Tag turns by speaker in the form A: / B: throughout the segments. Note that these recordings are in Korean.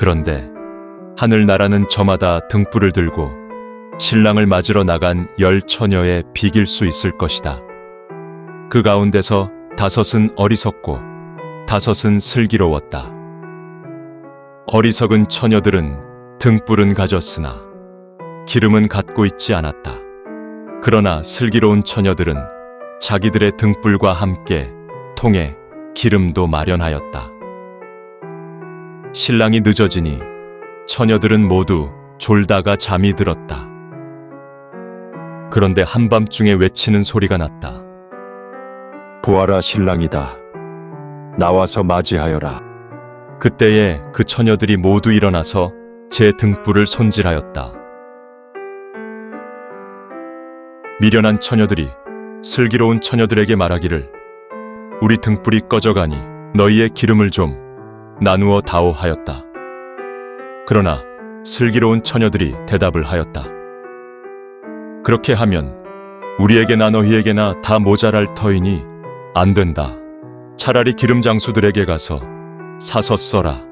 A: 그런데 하늘 나라는 저마다 등불을 들고 신랑을 맞으러 나간 열 처녀에 비길 수 있을 것이다. 그 가운데서 다섯은 어리석고 다섯은 슬기로웠다. 어리석은 처녀들은 등불은 가졌으나 기름은 갖고 있지 않았다. 그러나 슬기로운 처녀들은 자기들의 등불과 함께 통에 기름도 마련하였다. 신랑이 늦어지니 처녀들은 모두 졸다가 잠이 들었다. 그런데 한밤중에 외치는 소리가 났다.
B: 보아라 신랑이다. 나와서 맞이하여라.
A: 그때에 그 처녀들이 모두 일어나서 제 등불을 손질하였다. 미련한 처녀들이 슬기로운 처녀들에게 말하기를 우리 등불이 꺼져가니 너희의 기름을 좀 나누어 다오 하였다. 그러나 슬기로운 처녀들이 대답을 하였다. 그렇게 하면 우리에게나 너희에게나 다 모자랄 터이니 안 된다. 차라리 기름 장수들에게 가서 사서 써라.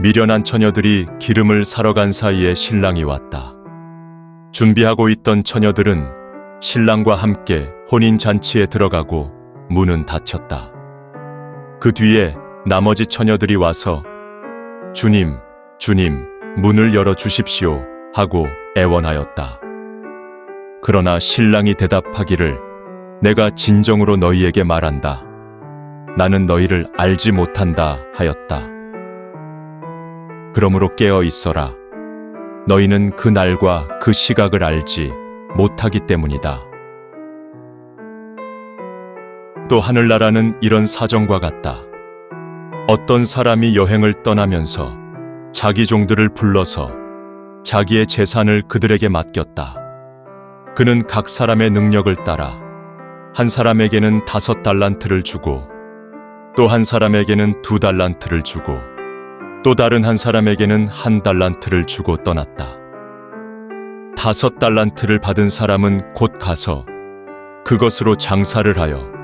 A: 미련한 처녀들이 기름을 사러 간 사이에 신랑이 왔다. 준비하고 있던 처녀들은 신랑과 함께 혼인 잔치에 들어가고 문은 닫혔다. 그 뒤에 나머지 처녀들이 와서 주님, 주님, 문을 열어 주십시오 하고 애원하였다. 그러나 신랑이 대답하기를 내가 진정으로 너희에게 말한다. 나는 너희를 알지 못한다 하였다. 그러므로 깨어 있어라. 너희는 그 날과 그 시각을 알지 못하기 때문이다. 또 하늘나라는 이런 사정과 같다. 어떤 사람이 여행을 떠나면서 자기 종들을 불러서 자기의 재산을 그들에게 맡겼다. 그는 각 사람의 능력을 따라 한 사람에게는 다섯 달란트를 주고 또 한 사람에게는 두 달란트를 주고 또 다른 한 사람에게는 한 달란트를 주고 떠났다. 다섯 달란트를 받은 사람은 곧 가서 그것으로 장사를 하여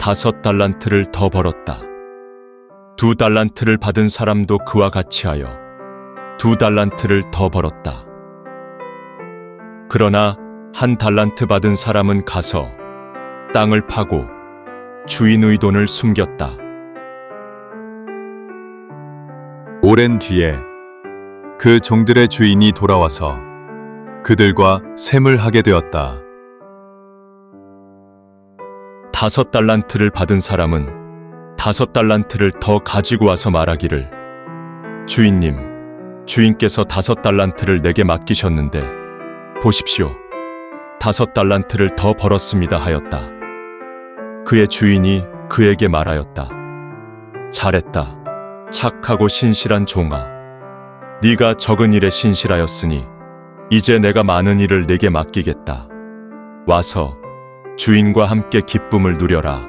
A: 다섯 달란트를 더 벌었다. 두 달란트를 받은 사람도 그와 같이 하여 두 달란트를 더 벌었다. 그러나 한 달란트 받은 사람은 가서 땅을 파고 주인의 돈을 숨겼다.
C: 오랜 뒤에 그 종들의 주인이 돌아와서 그들과 셈을 하게 되었다.
A: 다섯 달란트를 받은 사람은 다섯 달란트를 더 가지고 와서 말하기를 주인님, 주인께서 다섯 달란트를 내게 맡기셨는데 보십시오. 다섯 달란트를 더 벌었습니다 하였다. 그의 주인이 그에게 말하였다. 잘했다. 착하고 신실한 종아. 네가 적은 일에 신실하였으니 이제 내가 많은 일을 네게 맡기겠다. 와서 주인과 함께 기쁨을 누려라.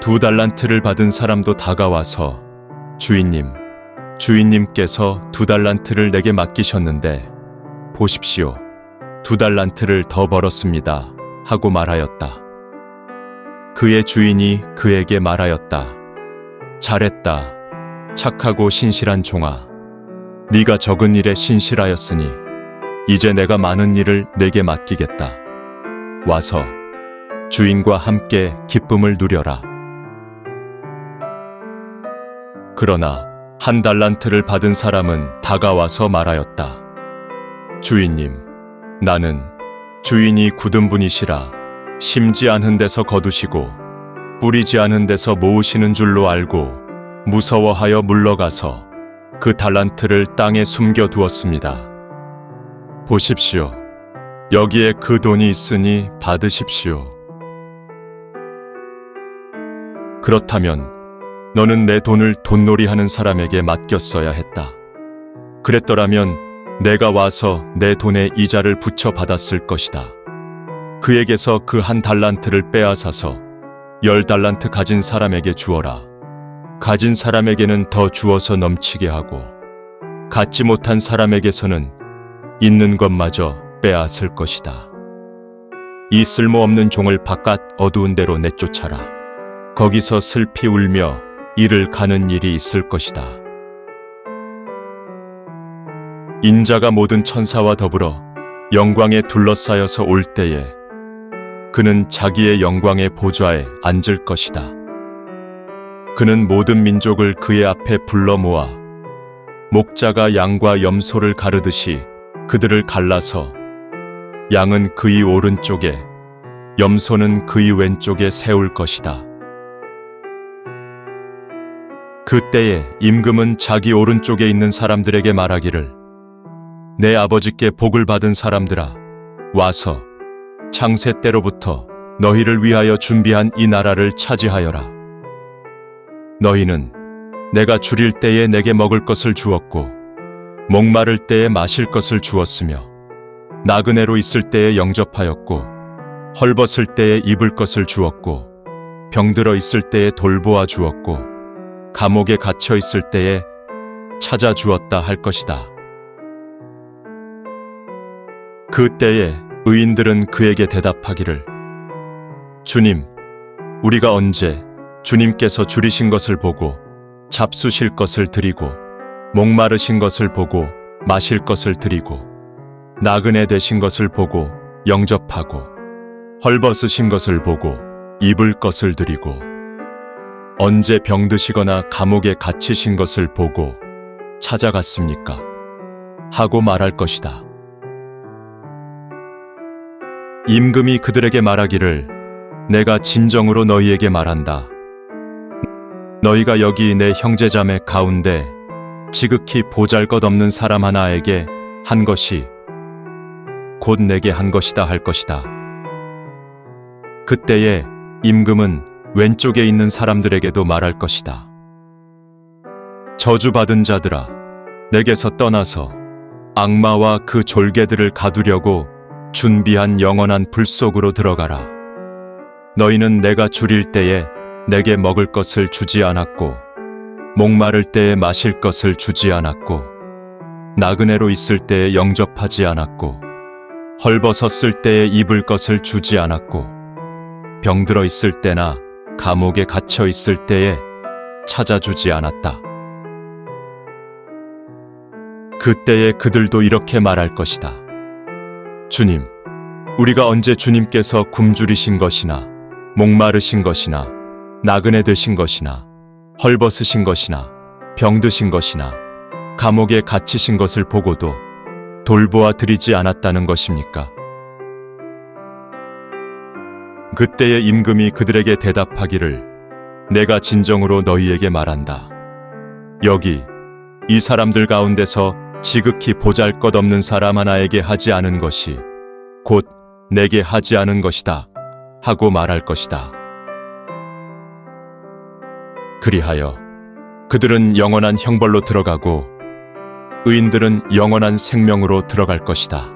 A: 두 달란트를 받은 사람도 다가와서 주인님, 주인님께서 두 달란트를 내게 맡기셨는데 보십시오. 두 달란트를 더 벌었습니다. 하고 말하였다. 그의 주인이 그에게 말하였다. 잘했다. 착하고 신실한 종아. 네가 적은 일에 신실하였으니 이제 내가 많은 일을 내게 맡기겠다. 와서 주인과 함께 기쁨을 누려라. 그러나 한 달란트를 받은 사람은 다가와서 말하였다. 주인님, 나는 주인이 굳은 분이시라 심지 않은 데서 거두시고 뿌리지 않은 데서 모으시는 줄로 알고 무서워하여 물러가서 그 달란트를 땅에 숨겨 두었습니다. 보십시오. 여기에 그 돈이 있으니 받으십시오. 그렇다면 너는 내 돈을 돈놀이 하는 사람에게 맡겼어야 했다. 그랬더라면 내가 와서 내 돈의 이자를 붙여 받았을 것이다. 그에게서 그 한 달란트를 빼앗아서 열 달란트 가진 사람에게 주어라. 가진 사람에게는 더 주어서 넘치게 하고, 갖지 못한 사람에게서는 있는 것마저 빼앗을 것이다. 이 쓸모없는 종을 바깥 어두운 데로 내쫓아라. 거기서 슬피 울며 이를 가는 일이 있을 것이다. 인자가 모든 천사와 더불어 영광에 둘러싸여서 올 때에 그는 자기의 영광의 보좌에 앉을 것이다. 그는 모든 민족을 그의 앞에 불러 모아 목자가 양과 염소를 가르듯이 그들을 갈라서 양은 그의 오른쪽에 염소는 그의 왼쪽에 세울 것이다. 그때에 임금은 자기 오른쪽에 있는 사람들에게 말하기를 내 아버지께 복을 받은 사람들아 와서 창세 때로부터 너희를 위하여 준비한 이 나라를 차지하여라. 너희는 내가 줄일 때에 내게 먹을 것을 주었고 목마를 때에 마실 것을 주었으며 나그네로 있을 때에 영접하였고 헐벗을 때에 입을 것을 주었고 병들어 있을 때에 돌보아 주었고 감옥에 갇혀 있을 때에 찾아 주었다 할 것이다. 그때에 의인들은 그에게 대답하기를 주님, 우리가 언제 주님께서 줄이신 것을 보고 잡수실 것을 드리고 목마르신 것을 보고 마실 것을 드리고 나그네 되신 것을 보고 영접하고 헐벗으신 것을 보고 입을 것을 드리고 언제 병드시거나 감옥에 갇히신 것을 보고 찾아갔습니까? 하고 말할 것이다. 임금이 그들에게 말하기를 내가 진정으로 너희에게 말한다. 너희가 여기 내 형제자매 가운데 지극히 보잘 것 없는 사람 하나에게 한 것이 곧 내게 한 것이다 할 것이다. 그때에 임금은 왼쪽에 있는 사람들에게도 말할 것이다. 저주받은 자들아, 내게서 떠나서 악마와 그 졸개들을 가두려고 준비한 영원한 불 속으로 들어가라. 너희는 내가 줄일 때에 내게 먹을 것을 주지 않았고, 목마를 때에 마실 것을 주지 않았고, 나그네로 있을 때에 영접하지 않았고, 헐벗었을 때에 입을 것을 주지 않았고, 병들어 있을 때나 감옥에 갇혀 있을 때에 찾아주지 않았다. 그때에 그들도 이렇게 말할 것이다. 주님, 우리가 언제 주님께서 굶주리신 것이나, 목마르신 것이나, 나그네 되신 것이나, 헐벗으신 것이나, 병드신 것이나, 감옥에 갇히신 것을 보고도 돌보아 드리지 않았다는 것입니까? 그때의 임금이 그들에게 대답하기를 내가 진정으로 너희에게 말한다. 여기 이 사람들 가운데서 지극히 보잘 것 없는 사람 하나에게 하지 않은 것이 곧 내게 하지 않은 것이다 하고 말할 것이다. 그리하여 그들은 영원한 형벌로 들어가고 의인들은 영원한 생명으로 들어갈 것이다.